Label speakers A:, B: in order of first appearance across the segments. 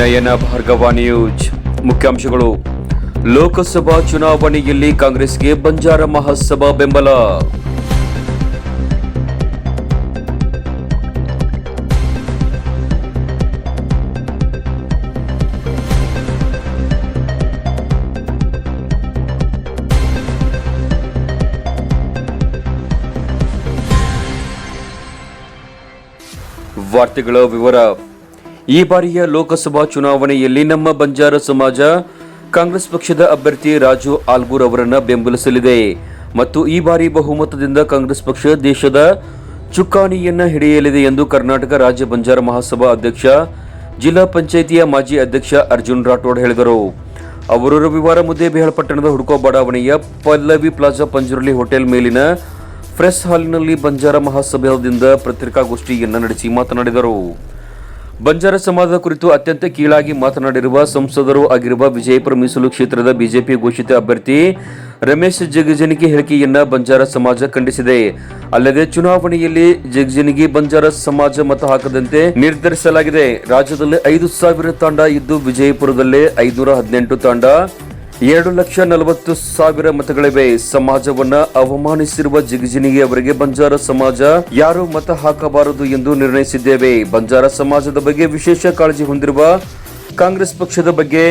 A: ನಯನ Bhargava news. ಮುಖ್ಯಾಂಶಗಳು ಲೋಕಸಭಾ ಚುನಾವಣೆಯಲ್ಲಿ ಕಾಂಗ್ರೆಸ್ಗೆ ಬಂಜಾರ ಮಹಾಸಭಾ ಬೆಂಬಲ. ವಾರ್ತೆಗಳ ವಿವರ. ಈ ಬಾರಿಯ ಲೋಕಸಭಾ ಚುನಾವಣೆಯಲ್ಲಿ ನಮ್ಮ ಬಂಜಾರ ಸಮಾಜ, ಕಾಂಗ್ರೆಸ್ ಪಕ್ಷದ ಅಭ್ಯರ್ಥಿ ರಾಜು ಆಲ್ಗೂರ್ ಅವರನ್ನು ಬೆಂಬಲಿಸಲಿದೆ. ಮತ್ತು ಈ ಬಾರಿ ಬಹುಮತದಿಂದ ಕಾಂಗ್ರೆಸ್ ಪಕ್ಷ ದೇಶದ ಚುಕ್ಕಾಣಿಯನ್ನು ಹಿಡಿಯಲಿದೆ ಎಂದು ಕರ್ನಾಟಕ ರಾಜ್ಯ ಬಂಜಾರ ಮಹಾಸಭಾ ಅಧ್ಯಕ್ಷ, ಜಿಲ್ಲಾ ಪಂಚಾಯಿತಿಯ ಮಾಜಿ ಅಧ್ಯಕ್ಷ ಅರ್ಜುನ್ ರಾಠೋಡ್ ಹೇಳಿದರು. ಅವರು ರವಿವಾರ ಮುದ್ದೇಬಿಹಾಳ ಪಟ್ಟಣದ ಹುಡುಕೋ ಬಡಾವಣೆಯ ಪಲ್ಲವಿ ಪ್ಲಾಜಾ ಪಂಜುರ್ಲಿ ಹೋಟೆಲ್ ಮೇಲಿನ ಪ್ರೆಸ್ ಹಾಲ್ನಲ್ಲಿ ಬಂಜಾರ ಮಹಾಸಭಾದಿಂದ ಪತ್ರಿಕಾಗೋಷ್ಠಿಯನ್ನು ನಡೆಸಿ ಮಾತನಾಡಿದರು. ಬಂಜಾರ ಸಮಾಜದ ಕುರಿತು ಅತ್ಯಂತ ಕೀಳಾಗಿ ಮಾತನಾಡಿರುವ ಸಂಸದರು ಆಗಿರುವ ವಿಜಯಪುರ ಮೀಸಲು ಕ್ಷೇತ್ರದ ಬಿಜೆಪಿ ಘೋಷಿತ ಅಭ್ಯರ್ಥಿ ರಮೇಶ್ ಜಗಜನಿಗೆ ಹೇಳಿಕೆಯನ್ನ ಬಂಜಾರ ಸಮಾಜ ಖಂಡಿಸಿದೆ. ಅಲ್ಲದೆ ಚುನಾವಣೆಯಲ್ಲಿ ಜಗಜನಿಗೆ, ಬಂಜಾರ ಸಮಾಜ ಮತ ಹಾಕದಂತೆ ನಿರ್ಧರಿಸಲಾಗಿದೆ. ರಾಜ್ಯದಲ್ಲಿ ಐದು ಸಾವಿರ ತಾಂಡ ಇದ್ದು ವಿಜಯಪುರದಲ್ಲೇ ಐದುನೂರ ಹದಿನೆಂಟು ತಾಂಡ. ಎರಡು ಲಕ್ಷ ನಲವತ್ತು ಸಾವಿರ ಮತಗಳಿವೆ. ಸಮಾಜವನ್ನ ಅವಮಾನಿಸಿರುವ ಜಿಗಜಿನಿಗೆ ಅವರಿಗೆ ಬಂಜಾರ ಸಮಾಜ. ಯಾರು ಮತ ಹಾಕಬಾರದು ಎಂದು ನಿರ್ಣಯಿಸಿದ್ದೇವೆ. ಬಂಜಾರ ಸಮಾಜದ ಬಗ್ಗೆ ವಿಶೇಷ ಕಾಳಜಿ ಹೊಂದಿರುವ ಕಾಂಗ್ರೆಸ್ ಪಕ್ಷದ ಬಗ್ಗೆ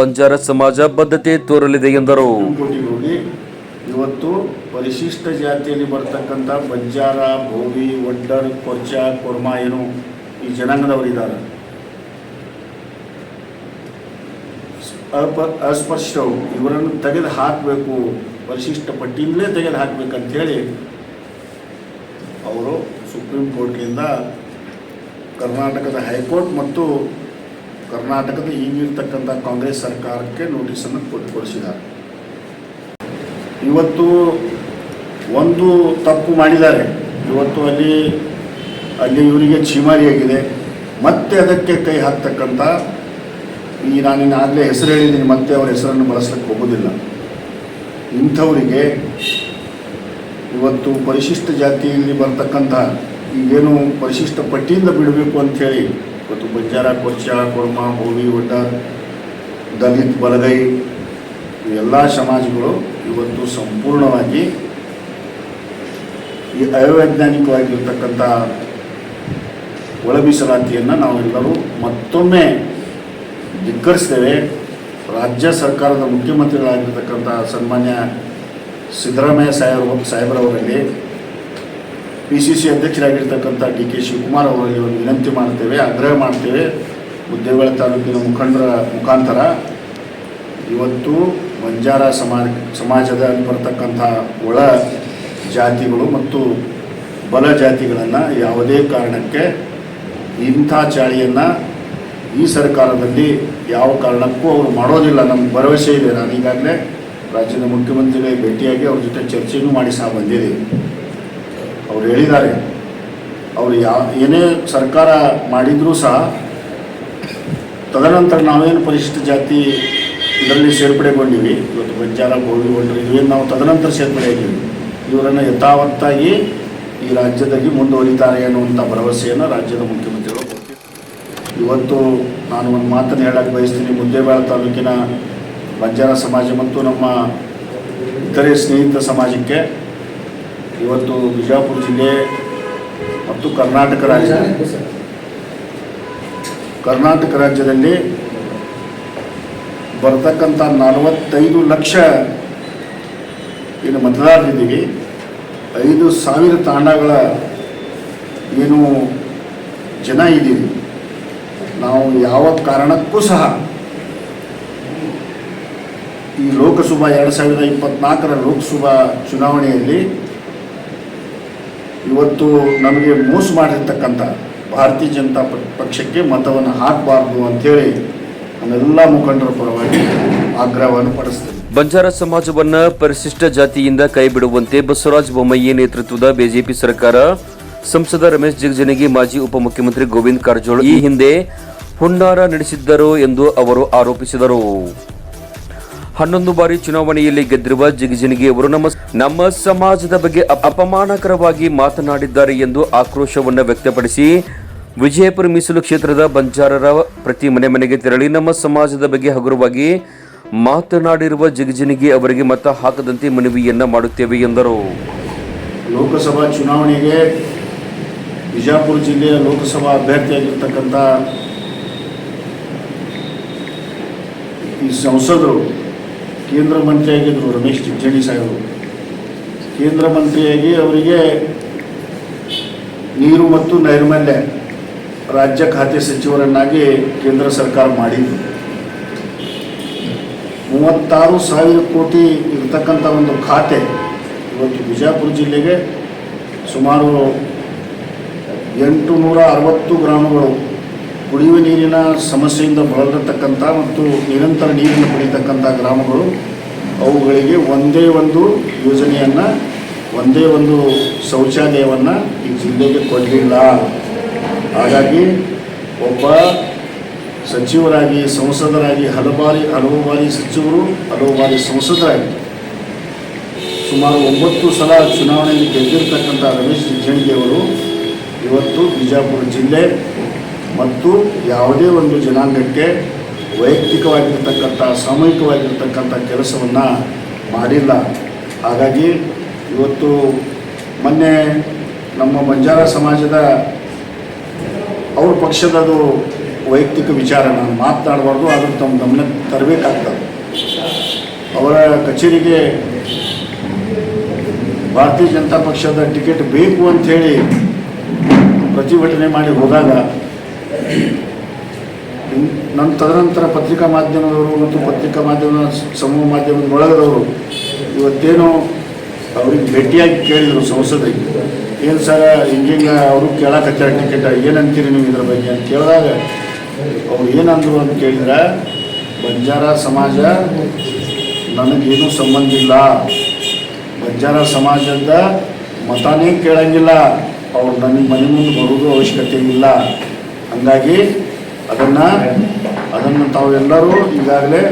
A: ಬಂಜಾರ ಸಮಾಜ ಬದ್ಧತೆ ತೋರಲಿದೆ ಎಂದರು.
B: ಇವತ್ತು ಪರಿಶಿಷ್ಟ ಜಾತಿಯಲ್ಲಿ ಬರ್ತಕ್ಕಂಥ ಬಂಜಾರ ಭೋಗಿ ಒಡ್ಡರ್, ಕೊರ್ಚ, ಕೊರ್ಮ, ಏನು ಈ ಜನಾಂಗದವರಿದ್ದಾರೆ. ಅಪ ಅಸ್ಪರ್ಶವು ಇವರನ್ನು ತೆಗೆದು ಹಾಕಬೇಕು ಪರಿಶಿಷ್ಟ ಪಟ್ಟಿಯಿಂದಲೇ ತೆಗೆದು ಹಾಕಬೇಕಂತೇಳಿ ಅವರು ಸುಪ್ರೀಂ ಕೋರ್ಟ್ನಿಂದ ಕರ್ನಾಟಕದ ಹೈಕೋರ್ಟ್ ಮತ್ತು ಕರ್ನಾಟಕದ ಈಗಿರ್ತಕ್ಕಂಥ ಕಾಂಗ್ರೆಸ್ ಸರ್ಕಾರಕ್ಕೆ ನೋಟಿಸನ್ನು ಕೊಟ್ಟು ಕೊಡಿಸಿದ್ದಾರೆ ಇವತ್ತು ಒಂದು ತಪ್ಪು ಮಾಡಿದ್ದಾರೆ. ಇವತ್ತು ಅಲ್ಲಿ ಅಲ್ಲಿ ಇವರಿಗೆ ಚೀಮಾರಿಯಾಗಿದೆ ಮತ್ತೆ ಅದಕ್ಕೆ ಕೈ ಹಾಕ್ತಕ್ಕಂಥ ಈ ನಾನು ಆಗಲೇ ಹೆಸರು ಹೇಳಿದ್ದೀನಿ ಮತ್ತೆ ಅವರ ಹೆಸರನ್ನು ಬಳಸಲಿಕ್ಕೆ ಹೋಗೋದಿಲ್ಲ. ಇಂಥವರಿಗೆ ಇವತ್ತು ಪರಿಶಿಷ್ಟ ಜಾತಿಯಲ್ಲಿ ಬರ್ತಕ್ಕಂಥ ಈಗೇನು ಪರಿಶಿಷ್ಟ ಪಟ್ಟಿಯಿಂದ ಬಿಡಬೇಕು ಅಂಥೇಳಿ ಇವತ್ತು ಬಂಜಾರ ಕೊಚ್ಚ ಕೊರ್ಮ ಭೂಮಿ ಒಡ್ಡ ದಲಿತ್, ಬಲಗೈ ಎಲ್ಲ ಸಮಾಜಗಳು ಇವತ್ತು ಸಂಪೂರ್ಣವಾಗಿ ಈ ಅವೈಜ್ಞಾನಿಕವಾಗಿರ್ತಕ್ಕಂಥ ಒಳ ಮೀಸಲಾತಿಯನ್ನು ನಾವೆಲ್ಲರೂ ಮತ್ತೊಮ್ಮೆ ಧಿಕ್ಕರಿಸ್ತೇವೆ ರಾಜ್ಯ ಸರ್ಕಾರದ ಮುಖ್ಯಮಂತ್ರಿಗಳಾಗಿರ್ತಕ್ಕಂಥ ಸನ್ಮಾನ್ಯ ಸಿದ್ದರಾಮಯ್ಯ ಸಾಹೇಬ್ ಸಾಹೇಬರವರಲ್ಲಿ ಪಿ ಸಿ ಸಿ ಅಧ್ಯಕ್ಷರಾಗಿರ್ತಕ್ಕಂಥ ಡಿ ಕೆ ಶಿವಕುಮಾರ್ ಅವರಲ್ಲಿ ಒಂದು ವಿನಂತಿ ಮಾಡ್ತೇವೆ, ಆಗ್ರಹ ಮಾಡ್ತೇವೆ. ಉದ್ಯೋಗಗಳ ತಾಲೂಕಿನ ಮುಖಂಡರ ಮುಖಾಂತರ ಇವತ್ತು ಬಂಜಾರ ಸಮಾಜ ಸಮಾಜದ ಬರ್ತಕ್ಕಂಥ ಒಳ ಜಾತಿಗಳು ಮತ್ತು ಬಲ ಜಾತಿಗಳನ್ನು ಯಾವುದೇ ಕಾರಣಕ್ಕೆ ಇಂಥ ಚಾಳಿಯನ್ನು ಈ ಸರ್ಕಾರದಲ್ಲಿ ಯಾವ ಕಾರಣಕ್ಕೂ ಅವರು ಮಾಡೋದಿಲ್ಲ. ನಮ್ಗೆ ಭರವಸೆ ಇದೆ. ನಾನು ಈಗಾಗಲೇ ರಾಜ್ಯದ ಮುಖ್ಯಮಂತ್ರಿಗಳಿಗೆ ಭೇಟಿಯಾಗಿ ಅವ್ರ ಜೊತೆ ಚರ್ಚೆಯೂ ಮಾಡಿ ಸಹ ಬಂದಿದ್ದೀವಿ. ಅವ್ರು ಹೇಳಿದ್ದಾರೆ. ಅವರು ಯಾ, ಏನೇ ಸರ್ಕಾರ ಮಾಡಿದರೂ ಸಹ ತದನಂತರ ನಾವೇನು ಪರಿಶಿಷ್ಟ ಜಾತಿ ಇದರಲ್ಲಿ ಸೇರ್ಪಡೆಗೊಂಡಿವಿ. ಇವತ್ತು ಬಂಜಾರ ಗೋವಿಗೊಂಡ್ರು ಇವೇನು ನಾವು ತದನಂತರ ಸೇರ್ಪಡೆ ಆಗಿವಿ ಇವರನ್ನು ಯಥಾವತ್ತಾಗಿ ಈ ರಾಜ್ಯದಲ್ಲಿ ಮುಂದುವರಿತಾರೆ ಅನ್ನುವಂಥ ಭರವಸೆಯನ್ನು ರಾಜ್ಯದ ಕೊಟ್ಟಿದ್ದಾರೆ ಇವತ್ತು ನಾನು ಒಂದು ಮಾತನ್ನು ಹೇಳಕ್ಕೆ ಬಯಸ್ತೀನಿ. ಮುದ್ದೇಬೇಳ ತಾಲೂಕಿನ ಬಂಜಾರ ಸಮಾಜ ಮತ್ತು ನಮ್ಮ ಇತರೆ ಸ್ನೇಹಿತ ಸಮಾಜಕ್ಕೆ ಇವತ್ತು ಬಿಜಾಪುರ ಜಿಲ್ಲೆ ಮತ್ತು ಕರ್ನಾಟಕ ರಾಜ್ಯ ಕರ್ನಾಟಕ ರಾಜ್ಯದಲ್ಲಿ ಬರ್ತಕ್ಕಂಥ ನಲವತ್ತೈದು ಲಕ್ಷ ಏನು ಮತದಾರರಿದ್ದೀವಿ. ಐದು ಸಾವಿರ ತಾಂಡಗಳ ಏನು ಜನ ಇದ್ದೀವಿ. ನಾವು ಯಾವ ಕಾರಣಕ್ಕೂ ಸಹ ಈ ಲೋಕಸಭಾ ಎರಡು ಸಾವಿರದ ಇಪ್ಪತ್ನಾಲ್ಕರ ಲೋಕಸಭಾ ಚುನಾವಣೆಯಲ್ಲಿ ಇವತ್ತು ನಮಗೆ ಮೋಸ ಮಾಡಿರ್ತಕ್ಕಂಥ ಭಾರತೀಯ ಜನತಾ ಪಕ್ಷಕ್ಕೆ ಮತವನ್ನು ಹಾಕಬಾರ್ದು ಅಂಥೇಳಿ ನಮ್ಮೆಲ್ಲ ಮುಖಂಡರ ಪರವಾಗಿ ಆಗ್ರಹವನ್ನು ಪಡಿಸ್ತೇನೆ.
A: ಬಂಜಾರ ಸಮಾಜವನ್ನ ಪರಿಶಿಷ್ಟ ಜಾತಿಯಿಂದ ಕೈಬಿಡುವಂತೆ ಬಸವರಾಜ ಬೊಮ್ಮಾಯಿ ನೇತೃತ್ವದ ಬಿಜೆಪಿ ಸರ್ಕಾರ. ಸಂಸದ ರಮೇಶ್ ಜಿಗಜಿಣಗಿ, ಮಾಜಿ ಉಪಮುಖ್ಯಮಂತ್ರಿ ಗೋವಿಂದ್ ಕಾರಜೋಳ ಈ ಹಿಂದೆ ಹುನ್ನಾರ ನಡೆಸಿದ್ದರು ಎಂದು ಅವರು ಆರೋಪಿಸಿದರು. ಹನ್ನೊಂದು ಬಾರಿ ಚುನಾವಣೆಯಲ್ಲಿ ಗೆದ್ದಿರುವ ಜಿಗಜಿಣಗಿ ಅವರು ನಮ್ಮ ನಮ್ಮ ಸಮಾಜದ ಬಗ್ಗೆ ಅಪ- ಅಪಮಾನಕರವಾಗಿ ಮಾತನಾಡಿದ್ದಾರೆ ಎಂದು ಆಕ್ರೋಶವನ್ನು ವ್ಯಕ್ತಪಡಿಸಿ, ವಿಜಯಪುರ ಮೀಸಲು ಕ್ಷೇತ್ರದ ಬಂಜಾರರ ಪ್ರತಿ ಮನೆ ಮನೆಗೆ ತೆರಳಿ ನಮ್ಮ ಸಮಾಜದ ಬಗ್ಗೆ ಹಗುರವಾಗಿ ಮಾತನಾಡಿರುವ ಜಿಗಜಿಣಗಿ ಅವರಿಗೆ ಮತ ಹಾಕದಂತೆ ಮನವಿಯನ್ನ ಮಾಡುತ್ತೇವೆ ಎಂದರು.
B: ಲೋಕಸಭಾ ಚುನಾವಣೆಗೆ ಬಿಜಾಪುರ ಜಿಲ್ಲೆಯ ಲೋಕಸಭಾ ಅಭ್ಯರ್ಥಿಯಾಗಿರ್ತಕ್ಕಂಥ ಸಂಸದರು ಕೇಂದ್ರ ಮಂತ್ರಿಯಾಗಿದ್ದರು ರಮೇಶ್ ಜಿಗಜಿಣಿ ಸಾಹೇಬರು. ಕೇಂದ್ರ ಮಂತ್ರಿಯಾಗಿ ಅವರಿಗೆ ನೀರು ಮತ್ತು ನೈರ್ಮಲ್ಯ ರಾಜ್ಯ ಖಾತೆ ಸಚಿವರನ್ನಾಗಿ ಕೇಂದ್ರ ಸರ್ಕಾರ ಮಾಡಿದ್ದು. ಮೂವತ್ತಾರು ಸಾವಿರ ಕೋಟಿ ಇರತಕ್ಕಂಥ ಒಂದು ಖಾತೆ ಇವತ್ತು ಬಿಜಾಪುರ ಜಿಲ್ಲೆಗೆ ಸುಮಾರು ಎಂಟು ನೂರ ಅರವತ್ತು ಗ್ರಾಮಗಳು ಕುಡಿಯುವ ನೀರಿನ ಸಮಸ್ಯೆಯಿಂದ ಬಳಲಿರತಕ್ಕಂಥ ಮತ್ತು ನಿರಂತರ ನೀರನ್ನು ಕುಡಿತಕ್ಕಂಥ ಗ್ರಾಮಗಳು, ಅವುಗಳಿಗೆ ಒಂದೇ ಒಂದು ಯೋಜನೆಯನ್ನು, ಒಂದೇ ಒಂದು ಶೌಚಾಲಯವನ್ನು ಈ ಜಿಲ್ಲೆಗೆ ಕೊಡಲಿಲ್ಲ. ಹಾಗಾಗಿ ಒಬ್ಬ ಸಚಿವರಾಗಿ, ಸಂಸದರಾಗಿ ಹಲವು ಬಾರಿ ಹಲವು ಬಾರಿ ಸಚಿವರು, ಹಲವು ಬಾರಿ ಸಂಸದರಾಗಿ ಸುಮಾರು ಒಂಬತ್ತು ಸಲ ಚುನಾವಣೆಯಲ್ಲಿ ಗೆದ್ದಿರ್ತಕ್ಕಂಥ ರಮೇಶ್ ಅವರು ಇವತ್ತು ಬಿಜಾಪುರ ಜಿಲ್ಲೆ ಮತ್ತು ಯಾವುದೇ ಒಂದು ಜನಾಂಗಕ್ಕೆ ವೈಯಕ್ತಿಕವಾಗಿರ್ತಕ್ಕಂಥ, ಸಾಮೂಹಿಕವಾಗಿರ್ತಕ್ಕಂಥ ಕೆಲಸವನ್ನು ಮಾಡಿಲ್ಲ. ಹಾಗಾಗಿ ಇವತ್ತು ಮೊನ್ನೆ ನಮ್ಮ ಬಂಜಾರ ಸಮಾಜದ ಅವ್ರ ಪಕ್ಷದದು ವೈಯಕ್ತಿಕ ವಿಚಾರ, ನಾನು ಮಾತನಾಡಬಾರ್ದು ಅದನ್ನು ತಮ್ಮ ಗಮನಕ್ಕೆ ತರಬೇಕಾಗ್ತದೆ. ಅವರ ಕಚೇರಿಗೆ ಭಾರತೀಯ ಜನತಾ ಪಕ್ಷದ ಟಿಕೆಟ್ ಬೇಕು ಅಂಥೇಳಿ ಪ್ರತಿಭಟನೆ ಮಾಡಿ ಹೋದಾಗ ನನ್ನ ತದನಂತರ ಪತ್ರಿಕಾ ಮಾಧ್ಯಮದವರು ಮತ್ತು ಪತ್ರಿಕಾ ಮಾಧ್ಯಮ ಸಮೂಹ ಮಾಧ್ಯಮದ ಇವತ್ತೇನು ಅವ್ರಿಗೆ ಭೇಟಿಯಾಗಿ ಕೇಳಿದರು ಸಂಸದರಿಗೆ. ಏನು ಸರ್, ಹಿಂಗಿಂಗ ಅವರು ಕೇಳಕತ್ತಾರ ಟಿಕೆಟ್, ಏನಂತೀರಿ ನೀವು ಇದ್ರ ಬಗ್ಗೆ ಅಂತ ಕೇಳಿದಾಗ ಅವ್ರು ಏನಂದರು ಅಂತ ಕೇಳಿದ್ರೆ, ಬಂಜಾರ ಸಮಾಜ ನನಗೇನು ಸಂಬಂಧ ಇಲ್ಲ. ಬಂಜಾರ ಸಮಾಜದ ಮತಾನೇ ಕೇಳಂಗಿಲ್ಲ. ಅವ್ರು ನನಗೆ ಮನೆ ಮುಂದೆ ಬರೋದು ಅವಶ್ಯಕತೆ ಇಲ್ಲ. ಹಂಗಾಗಿ ಅದನ್ನು ಅದನ್ನು ತಾವೆಲ್ಲರೂ ಈಗಾಗಲೇ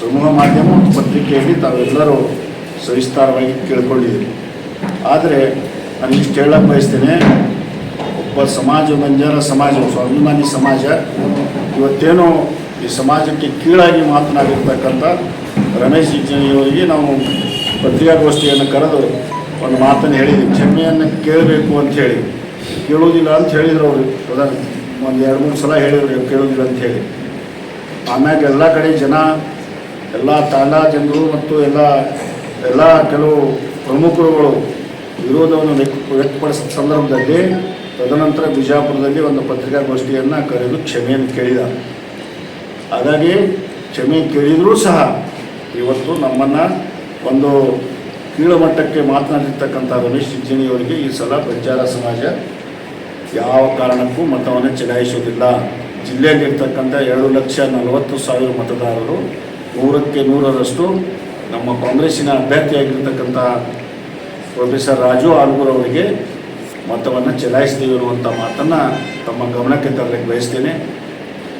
B: ಸಮೂಹ ಮಾಧ್ಯಮ ಮತ್ತು ಪತ್ರಿಕೆಯಲ್ಲಿ ತಾವೆಲ್ಲರೂ ಸವಿಸ್ತಾರವಾಗಿ ಕೇಳ್ಕೊಂಡಿದ್ದೀರಿ. ಆದರೆ ನಾನು ಇಷ್ಟು ಹೇಳಕ್ಕೆ ಬಯಸ್ತೇನೆ, ಒಬ್ಬ ಸಮಾಜ ಬಂಜಾರ ಸಮಾಜ, ಸ್ವಾಭಿಮಾನಿ ಸಮಾಜ, ಇವತ್ತೇನೋ ಈ ಸಮಾಜಕ್ಕೆ ಕೀಳಾಗಿ ಮಾತನಾಡಿರ್ತಕ್ಕಂಥ ರಮೇಶ್ ಜಿಜ್ಜನಿಯವರಿಗೆ ನಾವು ಪತ್ರಿಕಾಗೋಷ್ಠಿಯನ್ನು ಕರೆದು ಒಂದು ಮಾತನ್ನು ಹೇಳಿದ್ವಿ ಕ್ಷಮೆಯನ್ನು ಕೇಳಬೇಕು ಅಂತ ಹೇಳಿ. ಕೇಳೋದಿಲ್ಲ ಅಂತ ಹೇಳಿದ್ರು ಅವರು ಪ್ರಧಾನ ಒಂದು ಎರಡು ಮೂರು ಸಲ ಹೇಳಿದ್ರು ಕೇಳೋದಿಲ್ಲ ಅಂತ ಹೇಳಿ. ಆಮ್ಯಾಗ ಎಲ್ಲ ಕಡೆ ಜನ, ಎಲ್ಲ ತಾಂಡ ಜನರು ಮತ್ತು ಎಲ್ಲ ಎಲ್ಲ ಕೆಲವು ಪ್ರಮುಖರುಗಳು ವಿರೋಧವನ್ನು ವ್ಯಕ್ತಪಡಿಸಿದ ಸಂದರ್ಭದಲ್ಲಿ ತದನಂತರ ಬಿಜಾಪುರದಲ್ಲಿ ಒಂದು ಪತ್ರಿಕಾಗೋಷ್ಠಿಯನ್ನು ಕರೆದು ಕ್ಷಮೆಯನ್ನು ಕೇಳಿದ ಹಾಗಾಗಿ ಕ್ಷಮೆ ಕೇಳಿದರೂ ಸಹ ಇವತ್ತು ನಮ್ಮನ್ನು ಒಂದು ಕೀಳುಮಟ್ಟಕ್ಕೆ ಮಾತನಾಡಿರ್ತಕ್ಕಂಥ ರಮೇಶ್ ಅವರಿಗೆ ಈ ಸಲ ಬಂಜಾರ ಸಮಾಜ ಯಾವ ಕಾರಣಕ್ಕೂ ಮತವನ್ನು ಚಲಾಯಿಸುವುದಿಲ್ಲ. ಜಿಲ್ಲೆಯಲ್ಲಿರ್ತಕ್ಕಂಥ ಎರಡು ಲಕ್ಷ ನಲವತ್ತು ಸಾವಿರ ಮತದಾರರು ನೂರಕ್ಕೆ ನೂರರಷ್ಟು ನಮ್ಮ ಕಾಂಗ್ರೆಸ್ಸಿನ ಅಭ್ಯರ್ಥಿಯಾಗಿರ್ತಕ್ಕಂಥ ಪ್ರೊಫೆಸರ್ ರಾಜು ಆಲ್ಗೂರ್ ಅವರಿಗೆ ಮತವನ್ನು ಚಲಾಯಿಸ್ತೀವಿ ಅನ್ನುವಂಥ ಮಾತನ್ನು ತಮ್ಮ ಗಮನಕ್ಕೆ ತರಲಿಕ್ಕೆ ಬಯಸ್ತೇನೆ.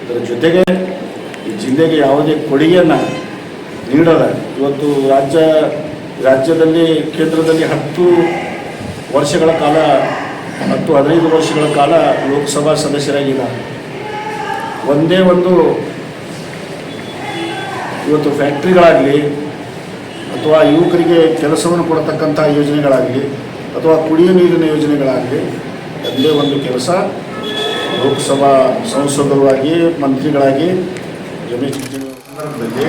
B: ಅದರ ಜೊತೆಗೆ ಈ ಜಿಲ್ಲೆಗೆ ಯಾವುದೇ ಕೊಡುಗೆಯನ್ನು ನೀಡದ ಇವತ್ತು ರಾಜ್ಯ ರಾಜ್ಯದಲ್ಲಿ ಕೇಂದ್ರದಲ್ಲಿ ಹತ್ತು ವರ್ಷಗಳ ಕಾಲ ಹತ್ತು ಹದಿನೈದು ವರ್ಷಗಳ ಕಾಲ ಲೋಕಸಭಾ ಸದಸ್ಯರಾಗಿದ್ದಾರೆ ಒಂದೇ ಒಂದು ಇವತ್ತು ಫ್ಯಾಕ್ಟ್ರಿಗಳಾಗಲಿ ಅಥವಾ ಯುವಕರಿಗೆ ಕೆಲಸವನ್ನು ಕೊಡತಕ್ಕಂಥ ಯೋಜನೆಗಳಾಗಲಿ ಅಥವಾ ಕುಡಿಯುವ ನೀರಿನ ಯೋಜನೆಗಳಾಗಲಿ ಒಂದೇ ಒಂದು ಕೆಲಸ ಲೋಕಸಭಾ ಸಂಸದರಾಗಿ, ಮಂತ್ರಿಗಳಾಗಿ ಸಂದರ್ಭದಲ್ಲಿ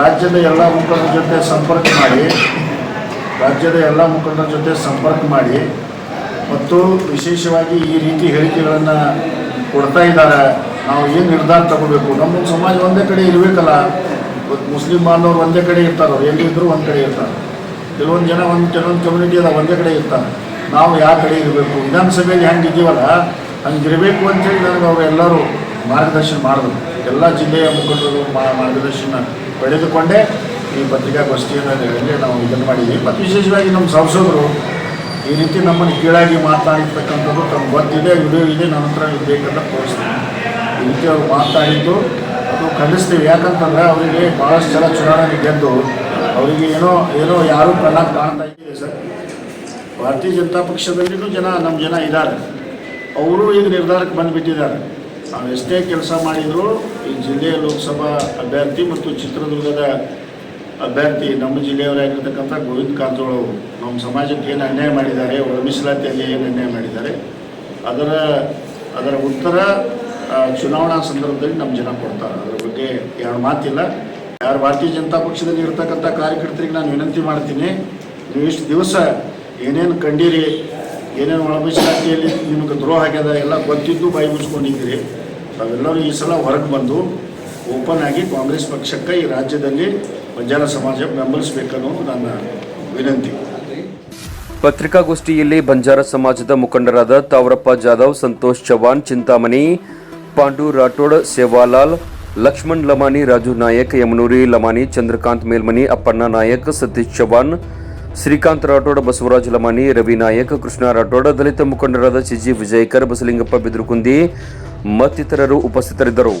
B: ರಾಜ್ಯದ ಎಲ್ಲ ಮುಖಂಡರ ಜೊತೆ ಸಂಪರ್ಕ ಮಾಡಿ, ರಾಜ್ಯದ ಎಲ್ಲ ಮುಖಂಡರ ಜೊತೆ ಸಂಪರ್ಕ ಮಾಡಿ ಮತ್ತು ವಿಶೇಷವಾಗಿ ಈ ರೀತಿ ಹೇಳಿಕೆಗಳನ್ನು ಕೊಡ್ತಾ ಇದ್ದಾರೆ. ನಾವು ಏನು ನಿರ್ಧಾರ ತಗೋಬೇಕು? ನಮ್ಮ ಸಮಾಜ ಒಂದೇ ಕಡೆ ಇರಬೇಕಲ್ಲ. ಮುಸ್ಲಿಂ ಬಾಂಧವರು ಒಂದೇ ಕಡೆ ಇರ್ತಾರೆ. ಅವ್ರು ಎಲ್ಲಿದ್ದರೂ ಒಂದು ಕಡೆ ಇರ್ತಾರೆ. ಕೆಲವೊಂದು ಜನ ಒಂದು, ಕೆಲವೊಂದು ಕಮ್ಯುನಿಟಿ ಅದ ಒಂದೇ ಕಡೆ ಇರ್ತಾರೆ. ನಾವು ಯಾವ ಕಡೆ ಇರಬೇಕು? ವಿಧಾನಸಭೆಯಲ್ಲಿ ಹೆಂಗೆ ಇದ್ದೀವಲ್ಲ ಹಂಗೆ ಇರಬೇಕು ಅಂತೇಳಿ ನನಗೆ ಅವರೆಲ್ಲರೂ ಮಾರ್ಗದರ್ಶನ ಮಾಡಿದ್ರು. ಎಲ್ಲ ಜಿಲ್ಲೆಯ ಮುಖಂಡರು ಮಾರ್ಗದರ್ಶನ ಪಡೆದುಕೊಂಡೇ. ಈ ಪತ್ರಿಕಾಗೋಷ್ಠಿಯನ್ನು ನಾವು ಇದನ್ನು ಮಾಡಿದ್ದೀವಿ. ಮತ್ತು ವಿಶೇಷವಾಗಿ ನಮ್ಮ ಸಂಸದರು ಈ ರೀತಿ ನಮ್ಮನ್ನು ಕೀಳಾಗಿ ಮಾತಾಡಿರ್ತಕ್ಕಂಥದ್ದು ತಮ್ಗೆ ಗೊತ್ತಿದೆ ವಿಡಿಯೋ ಇದೆ ನನ್ನ ಹತ್ರ ಇದು ಬೇಕಂತ ತೋರಿಸ್ತೀನಿ. ಈ ರೀತಿ ಅವ್ರು ಮಾತಾಡಿದ್ದು ಅದು ಖಂಡಿಸ್ತೀವಿ. ಯಾಕಂತಂದ್ರೆ ಅವರಿಗೆ ಭಾಳಷ್ಟು ಜನ ಚುನಾವಣೆ ಗೆದ್ದು ಅವರಿಗೆ ಏನೋ ಏನೋ ಯಾರೂ ಕಣ್ಣ ಕಾಣ್ತಾ ಇದ್ದೀವಿ ಸರ್. ಭಾರತೀಯ ಜನತಾ ಪಕ್ಷದಲ್ಲಿಯೂ ಜನ, ನಮ್ಮ ಜನ ಇದ್ದಾರೆ. ಅವರು ಈಗ ನಿರ್ಧಾರಕ್ಕೆ ಬಂದುಬಿಟ್ಟಿದ್ದಾರೆ. ನಾವು ಎಷ್ಟೇ ಕೆಲಸ ಮಾಡಿದರೂ ಈ ಜಿಲ್ಲೆಯ ಲೋಕಸಭಾ ಅಭ್ಯರ್ಥಿ ಮತ್ತು ಚಿತ್ರದುರ್ಗದ ಅಭ್ಯರ್ಥಿ ನಮ್ಮ ಜಿಲ್ಲೆಯವರಾಗಿರ್ತಕ್ಕಂಥ ಗೋವಿಂದ ಕಾರಜೋಳ ಅವರು ನಮ್ಮ ಸಮಾಜಕ್ಕೆ ಏನು ಅನ್ಯಾಯ ಮಾಡಿದ್ದಾರೆ ಒಳ ಮೀಸಲಾತಿಯಲ್ಲಿ ಏನು ಅನ್ಯಾಯ ಮಾಡಿದ್ದಾರೆ, ಅದರ ಅದರ ಉತ್ತರ ಚುನಾವಣಾ ಸಂದರ್ಭದಲ್ಲಿ ನಮ್ಮ ಜನ ಕೊಡ್ತಾರೆ. ಅದರ ಬಗ್ಗೆ ಎರಡು ಮಾತಿಲ್ಲ. ಯಾರು ಭಾರತೀಯ ಜನತಾ ಪಕ್ಷದಲ್ಲಿ ಇರತಕ್ಕಂಥ ಕಾರ್ಯಕರ್ತರಿಗೆ ನಾನು ವಿನಂತಿ ಮಾಡ್ತೀನಿ, ನೀವು ಇಷ್ಟು ದಿವಸ ಏನೇನು ಕಂಡೀರಿ, ಏನೇನು ಒಳ ಮೀಸಲಾತಿಯಲ್ಲಿ ನಿಮಗೆ ದ್ರೋಹ ಆಗ್ಯದ ಎಲ್ಲ ಗೊತ್ತಿದ್ದು ಬಾಯಿ ಮುಚ್ಕೊಂಡಿದ್ದೀರಿ ತಾವೆಲ್ಲರೂ ಈ ಸಲ ಹೊರಗೆ ಬಂದು ಓಪನ್ ಆಗಿ ಕಾಂಗ್ರೆಸ್ ಪಕ್ಷಕ್ಕೆ ಈ ರಾಜ್ಯದಲ್ಲಿ ಬಂಜಾರ ಸಮಾಜ ಬೆಂಬಲಿಸಬೇಕನ್ನೋ ನನ್ನ ವಿನಂತಿ.
A: ಪತ್ರಿಕಾಗೋಷ್ಠಿಯಲ್ಲಿ ಬಂಜಾರ ಸಮಾಜದ ಮುಖಂಡರಾದ ತಾವರಪ್ಪ ಜಾಧವ್, ಸಂತೋಷ್ ಚವಾನ್ ಚಿಂತಾಮಣಿ, ಪಾಂಡು ರಾಠೋಡ್, ಸೇವಾಲಾಲ್, ಲಕ್ಷ್ಮಣ್ ಲಮಾನಿ ರಾಜು ನಾಯಕ್, ಯಮನೂರಿ ಲಮಾನಿ ಚಂದ್ರಕಾಂತ್ ಮೇಲ್ಮನಿ, ಅಪ್ಪಣ್ಣ ನಾಯಕ್, ಸತೀಶ್ ಚವಾನ್ ಶ್ರೀಕಾಂತ್ ರಾಠೋಡ್, ಬಸವರಾಜ್ ಲಮಾನಿ ರವಿ ನಾಯಕ್, ಕೃಷ್ಣ ರಾಠೋಡ್, ದಲಿತ ಮುಖಂಡರಾದ ಸಿಜಿ ವಿಜಯಕರ್, ಬಸಲಿಂಗಪ್ಪ ಬಿದ್ರುಕುಂದಿ ಮತ್ತಿತರರು ಉಪಸ್ಥಿತರಿದ್ದರು.